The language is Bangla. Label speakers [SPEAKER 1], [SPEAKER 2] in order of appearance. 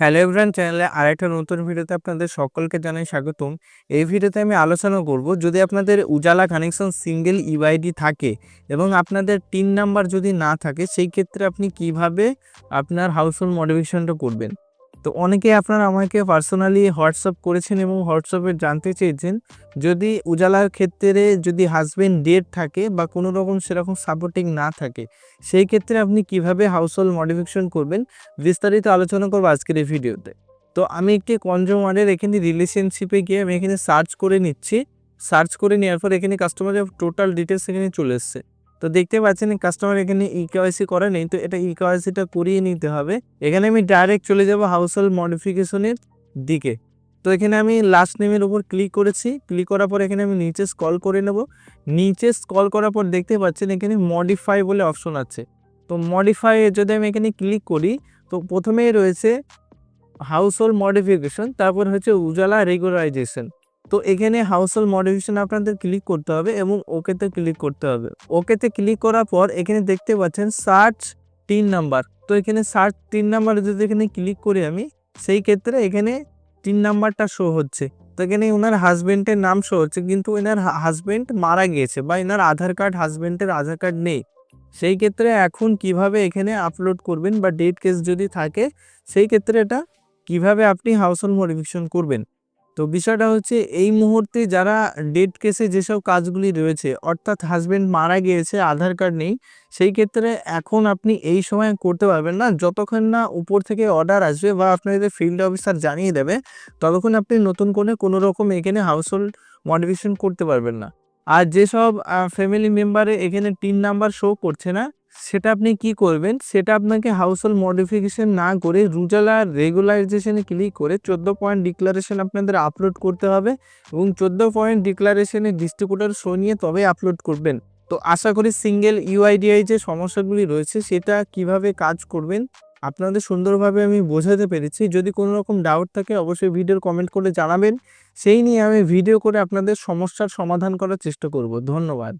[SPEAKER 1] হ্যালো এভরান চ্যানেলে আরেকটা নতুন ভিডিওতে আপনাদের সকলকে জানাই স্বাগতম। এই ভিডিওতে আমি আলোচনা করব, যদি আপনাদের উজালা কানেকশন সিঙ্গেল ইউআইডি থাকে এবং আপনাদের তিন নাম্বার যদি না থাকে, সেই ক্ষেত্রে আপনি কীভাবে আপনার হাউসহোল্ড মডিফিকেশনটা করবেন? তো অনেকে আপনারা আমাকে পার্সোনালি হোয়াটসঅ্যাপ করেছেন এবং হোয়াটসঅ্যাপে জানতে চেয়েছেন। যদি উজালার ক্ষেত্রে যদি হাজবেন্ড ডেট থাকে বা কোনো রকম সেরকম সাপোর্টিং না থাকে, সেই ক্ষেত্রে আপনি কীভাবে হাউসহোল্ড মডিফিকেশন করবেন, বিস্তারিত আলোচনা করব আজকের এই ভিডিওতে। তো আমি একটি কনজিউমারের এখানে রিলেশনশিপে গিয়ে আমি এখানে সার্চ করে নিচ্ছি। সার্চ করে নেওয়ার পর এখানে কাস্টমারের টোটাল ডিটেলস এখানে চলে এসছে। তো দেখতে পাচ্ছেন কাস্টমার এখানে ই কেওয়াইসি করা নেই, তো এটা ই কেওয়াইসিটা করিয়ে নিতে হবে। এখানে আমি ডাইরেক্ট চলে যাব হাউসহোল্ড মডিফিকেশনের দিকে। তো এখানে আমি লাস্ট নেমের উপর ক্লিক করেছি। ক্লিক করার পর এখানে আমি নিচে স্কল করে নেব। নিচে স্কল করার পর দেখতে পাচ্ছেন এখানে মডিফাই বলে অপশন আছে। তো মডিফাই যদি আমি এখানে ক্লিক করি, তো প্রথমেই রয়েছে হাউসহোল্ড মডিফিকেশন তারপর হচ্ছে উজালা রেগুলারাইজেশন তো এখানে হাউস হাউসহোল্ড মডিফিকেশন আপনাদের ক্লিক করতে হবে এবং ওকেতে ক্লিক করতে হবে। ওকেতে ক্লিক করার পর এখানে দেখতে পাচ্ছেন সার্চ তিন নাম্বার তো এখানে সার্চ তিন নাম্বার যদি এখানে ক্লিক করি আমি, সেই ক্ষেত্রে এখানে তিন নাম্বারটা শো হচ্ছে। তো এখানে ওনার হাজবেন্ডের নাম শো হচ্ছে, কিন্তু এনার হাজবেন্ড মারা গিয়েছে বা এনার আধার কার্ড হাজবেন্ডের আধার কার্ড নেই। সেই ক্ষেত্রে এখন কীভাবে এখানে আপলোড করবেন বা ডেট কেস যদি থাকে, সেই ক্ষেত্রে এটা কীভাবে আপনি হাউস হাউসহোল্ড মডিফিকেশন করবেন? তো বিষয়টা হচ্ছে এই মুহূর্তে যারা ডেট কেসে যেসব কাজগুলি রয়েছে, অর্থাৎ হাজবেন্ড মারা গিয়েছে, আধার কার্ড নেই, সেই ক্ষেত্রে এখন আপনি এই সময় করতে পারবেন না। যতক্ষণ না উপর থেকে অর্ডার আসবে বা আপনাদের ফিল্ড অফিসার জানিয়ে দেবে, ততক্ষণ আপনি নতুন করে কোনো রকম এখানে হাউসহোল্ড মডিফিকেশন করতে পারবেন না। আর যেসব ফ্যামিলি মেম্বারে এখানে তিন নাম্বার শো করছে না সেটা আপনি কি করবেন? সেটা আপনাকে হাউসহোল্ড মডিফিকেশন না করে রুজালা রেগুলারাইজেশনে ক্লিক করে চোদ্দ পয়েন্ট ডিক্লারেশন আপনাদের আপলোড করতে হবে এবং চোদ্দ পয়েন্ট ডিক্লারেশনে ডিস্ট্রিবিউটার শো নিয়ে তবে আপলোড করবেন। তো আশা করি সিঙ্গেল ইউআইডিআই যে সমস্যাগুলি রয়েছে সেটা কীভাবে কাজ করবেন আপনাদের সুন্দরভাবে আমি বোঝাতে পেরেছি। যদি কোনো রকম ডাউট থাকে অবশ্যই ভিডিওর কমেন্ট করে জানাবেন। সেই নিয়ে আমি ভিডিও করে আপনাদের সমস্যার সমাধান করার চেষ্টা করব। ধন্যবাদ।